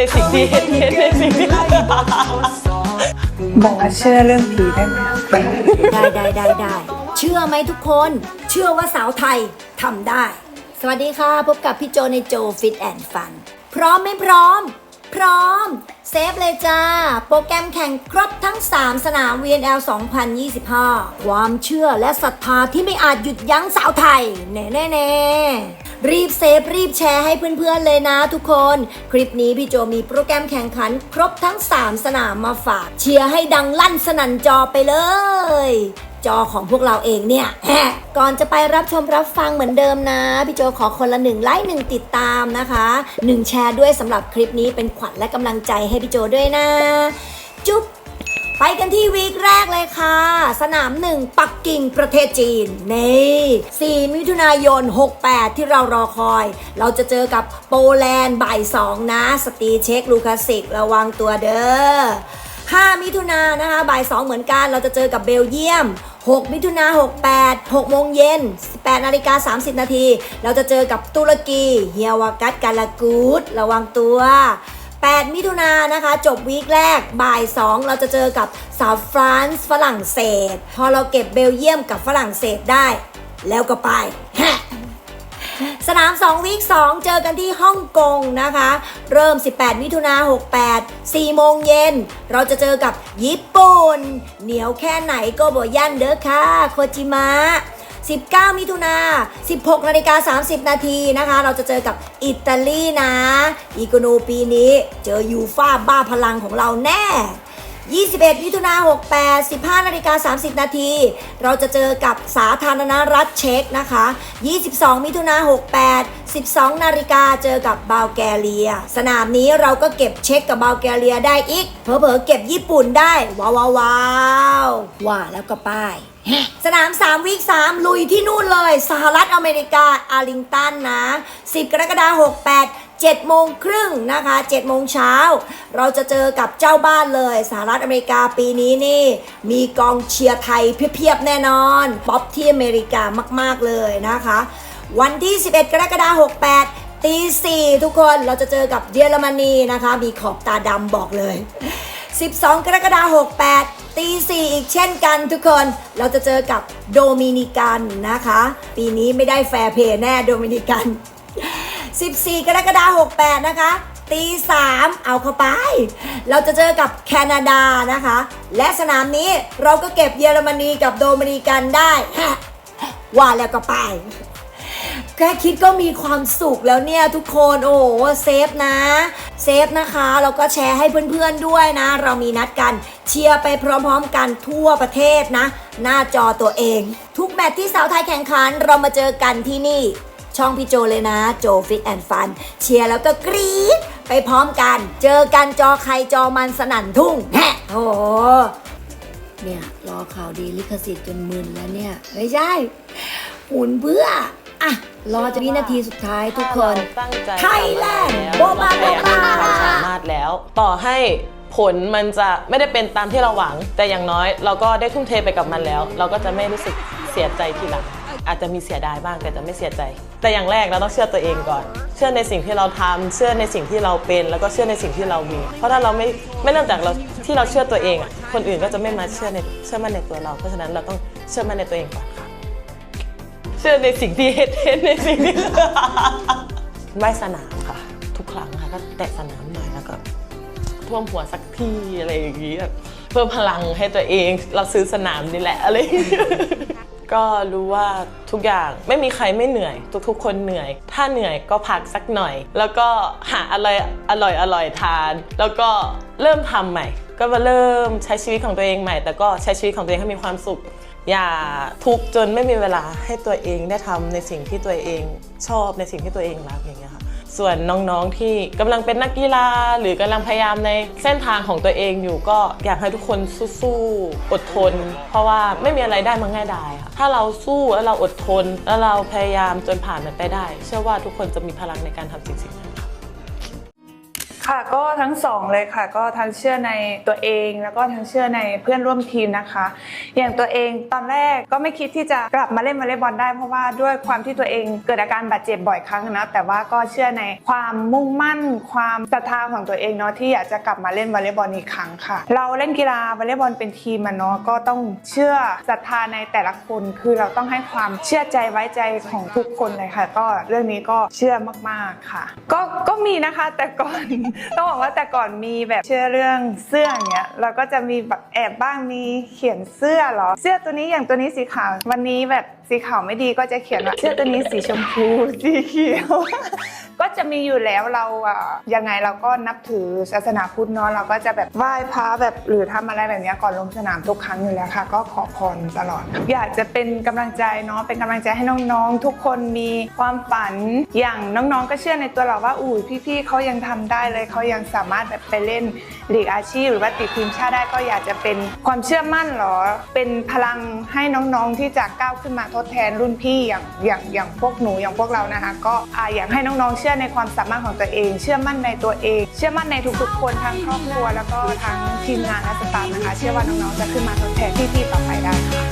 ในสิ่งที่เห็นเห็นในสิ่งที่บอกว่าเชื่อเรื่องผีได้ไหมได้ได้ได้ได้เชื่อไหมทุกคน เชื่อว่าสาวไทยทำได้ สวัสดีค่ะพบกับพี่โจในโจฟิตแอนด์ฟันพร้อมไม่พร้อม พร้อม เซฟเลยจ้า โปรแกรมแข่งครบทั้ง 3 สนาม VNL 2025 ความเชื่อและศรัทธาที่ไม่อาจหยุดยั้งสาวไทย แน่แน่แน่ รีบเซฟรีบแชร์ให้เพื่อนๆเลยนะทุกคน คลิปนี้พี่โจมีโปรแกรมแข่งขัน ครบทั้ง 3 สนามมาฝาก เชียร์ให้ดังลั่นสนั่นจอไปเลย จอของพวกเราเองเนี่ยก่อนจะไปรับชมรับฟังเหมือนเดิมนะ พี่โจขอคนละหนึ่งไลค์หนึ่งติดตามนะคะหนึ่งแชร์ด้วยสำหรับคลิปนี้เป็นขวัญและกำลังใจให้พี่โจด้วยนะ จุ๊บ ไปกันที่วีคแรกเลยค่ะ สนามหนึ่งปักกิ่งประเทศจีน นี่4มิถุนายน 68 ที่เรารอคอย เราจะเจอกับโปแลนด์บ่าย2นะ สตีเช็คลูคาสิกระวังตัวเด้อ5มิถุนายนนะคะบ่าย 2 เหมือนกัน เราจะเจอกับเบลเยียม 6 มิถุนา68 6โมงเย็น 18นาฬิกา30 นาที เราจะเจอกับตุรกี เฮียวากัสกาลากูดระวังตัว 8 มิถุนายนนะคะ จบวีคแรกบ่าย 2 เราจะเจอกับสาวฟรานซ์ฝรั่งเศส พอเราเก็บเบลเยียมกับฝรั่งเศสได้ แล้วก็ไปสนาม2วีค2เจอกันที่ฮ่องกงนะคะ เริ่ม 18 มิถุนา68 4 โมงเย็น เราจะเจอกับญี่ปุ่น เหนียวแค่ไหนก็บ่ยันเด้อค่ะ โคจิมะ 19 มิถุนา16นาฬิกา30 นาทีนะคะ เราจะเจอกับอิตาลีนะ อีโกโนปีนี้ เจอยูฟ่าบ้าพลังของเราแน่ 21 มิถุนา68 15นาฬิกา30 นาที เราจะเจอกับสาธารณรัฐเช็กนะคะ 22 มิถุนา68 12 นาฬิกาเจอกับบัลแกเรีย สนามนี้เราก็เก็บเช็กกับบัลแกเรียได้อีก เผลอๆเก็บญี่ปุ่นได้ ว้าวว้าวว้าวว่าแล้วก็ป้ายสนาม 3 วีค3 ลุยที่นู่นเลย สหรัฐอเมริกาอาริงตันนะ 10 กรกฎาคม68 7โมงครึ่งนะคะ7โมงเช้า เราจะเจอกับเจ้าบ้านเลยสหรัฐอเมริกาปีนี้นี่ มีกองเชียร์ไทยเพียบๆแน่นอน ป๊อปที่อเมริกามากๆเลยนะคะ วันที่ 11 กรกฎาคม68ตีสี่ทุกคนเราจะเจอกับเยอรมนีนะคะ มีขอบตาดำบอกเลย 12 กรกฎาคม68ตีสี่อีกเช่นกันทุกคนเราจะเจอกับโดมินิกันนะคะ ปีนี้ไม่ได้แฟร์เพย์แน่โดมินิกัน 14 กรกฎาคม68 นะคะตีสามเอาเข้าไป เราจะเจอกับแคนาดานะคะ และสนามนี้เราก็เก็บเยอรมนีกับโดมินิกันได้ว่าแล้วก็ไป แค่คิดก็มีความสุขแล้วเนี่ยทุกคนโอ้เซฟนะเซฟนะคะแล้วก็แชร์ให้เพื่อนๆด้วยนะ เรามีนัดกันเชียร์ไปพร้อมๆกันทั่วประเทศนะ หน้าจอตัวเอง ทุกแมตช์ที่สาวไทยแข่งขันเรามาเจอกันที่นี่ ช่องพี่โจเลยนะ โจฟิตแอนด์ฟัน เชียร์แล้วก็กรี๊ด ไปพร้อมกัน เจอกันจอใครจอมันสนั่นทุ่งแฮะโอ้โหเนี่ยรอข่าวดีลิขสิทธิ์จนมึนแล้วเนี่ย ไม่ใช่หมุนเพื่อ อะ รอจะวินาทีสุดท้ายทุกคนตั้งใจไทยแลนด์ทำโบมามาแล้วโบมา เราพยาสามารถแล้ว ต่อให้ผลมันจะไม่ได้เป็นตามที่เราหวัง แต่อย่างน้อยเราก็ได้ทุ่มเทไปกับมันแล้ว เราก็จะไม่รู้สึกเสียใจทีหลัง อาจจะมีเสียดายบ้างแต่จะไม่เสียใจ แต่อย่างแรกเราต้องเชื่อตัวเองก่อน เชื่อในสิ่งที่เราทำเชื่อในสิ่งที่เราเป็น แล้วก็เชื่อในสิ่งที่เรามี เพราะถ้าเราไม่ไม่เริ่มจากเราที่เราเชื่อตัวเอง คนอื่นก็จะไม่มาเชื่อในเชื่อมั่นในตัวเรา เพราะฉะนั้นเราต้องเชื่อมั่นในตัวเองก่อนค่ะเชื่อในสิ่งที่เห็นเห็นในสิ่งที่ว่ายสนามค่ะ ทุกครั้งค่ะก็แตะสนามหน่อยแล้วก็ท่วมหัวสักทีอะไรอย่างนี้แบบเพิ่มพลังให้ตัวเองเราซื้อสนามนี่แหละอะไรอย่างนี้ ก็รู้ว่าทุกอย่างไม่มีใครไม่เหนื่อย ทุกๆ คนเหนื่อย ถ้าเหนื่อยก็พักสักหน่อย แล้วก็หาอะไรอร่อยอร่อยทาน แล้วก็เริ่มทำใหม่ ก็มาเริ่มใช้ชีวิตของตัวเองใหม่ แต่ก็ใช้ชีวิตของตัวเองให้มีความสุข อย่าทุกข์จนไม่มีเวลาให้ตัวเองได้ทำในสิ่งที่ตัวเองชอบในสิ่งที่ตัวเองรักอย่างเงี้ยค่ะ ส่วนน้องๆที่กำลังเป็นนักกีฬา หรือกำลังพยายามในเส้นทางของตัวเองอยู่ก็อยากให้ทุกคนสู้ๆอดทน เพราะว่าไม่มีอะไรได้มาง่ายดายค่ะถ้าเราสู้แล้วเราอดทน แล้วเราพยายามจนผ่านมันไปได้ เชื่อว่าทุกคนจะมีพลังในการทำสิ่งๆนั้น ค่ะก็ทั้งสองเลยค่ะ ก็ทั้งเชื่อในตัวเองแล้วก็ทั้งเชื่อในเพื่อนร่วมทีมนะคะ อย่างตัวเองตอนแรกก็ไม่คิดที่จะกลับมาเล่นวอลเลย์บอลได้เพราะว่าด้วยความที่ตัวเองเกิดอาการบาดเจ็บบ่อยครั้งนะแต่ว่าก็เชื่อในความมุ่งมั่น ความศรัทธาของตัวเองเนาะที่อยากจะกลับมาเล่นวอลเลย์บอลอีกครั้งค่ะ เราเล่นกีฬาวอลเลย์บอลเป็นทีมอะเนาะก็ต้องเชื่อศรัทธาในแต่ละคนคือเราต้องให้ความเชื่อใจไว้ใจของทุกคนเลยค่ะ ก็เรื่องนี้ก็เชื่อมากๆค่ะ ก็ก็มีนะคะแต่ก่อนต้องบอกว่าแต่ก่อนมีแบบเชื่อเรื่องเสื้ออย่างเงี้ยเราก็จะมีแบบแอบบ้างมีเขียนเสื้อเหรอ เสื้อตัวนี้อย่างตัวนี้สีขาววันนี้แบบ สีขาวไม่ดีก็จะเขียนว่าเสื้อตัวนี้สีชมพูสีเขียว ก็จะมีอยู่แล้วเราอะยังไงเราก็นับถือศาสนาพุทธเนาะเราก็จะแบบไหว้พระแบบหรือทำอะไรแบบนี้ก่อนลงสนามทุกครั้งอยู่แล้วค่ะ ก็ขอพรตลอด อยากจะเป็นกำลังใจเนาะเป็นกำลังใจให้น้องๆ ทุกคนมีความฝันอย่างน้องๆ ก็เชื่อในตัวเราว่าอุ้ยพี่ๆเขายังทำได้เลยเขายังสามารถแบบไปเล่นลีกอาชีพ หรือว่าติดทีมชาติได้ก็อยากจะเป็นความเชื่อมั่นเหรอ เป็นพลังให้น้องๆที่จะก้าวขึ้นมาทดแทนรุ่นพี่อย่างอย่างอย่างพวกหนูอย่างพวกเรานะคะ ก็อ่าอยากให้น้องๆ เชื่อในความสามารถของตัวเอง เชื่อมั่นในตัวเอง เชื่อมั่นในทุกๆ คนทั้งครอบครัวแล้วก็ทั้งทีมงานและสตาฟนะคะ เชื่อว่าน้องๆจะขึ้นมาทดแทนพี่ๆต่อไปได้ค่ะ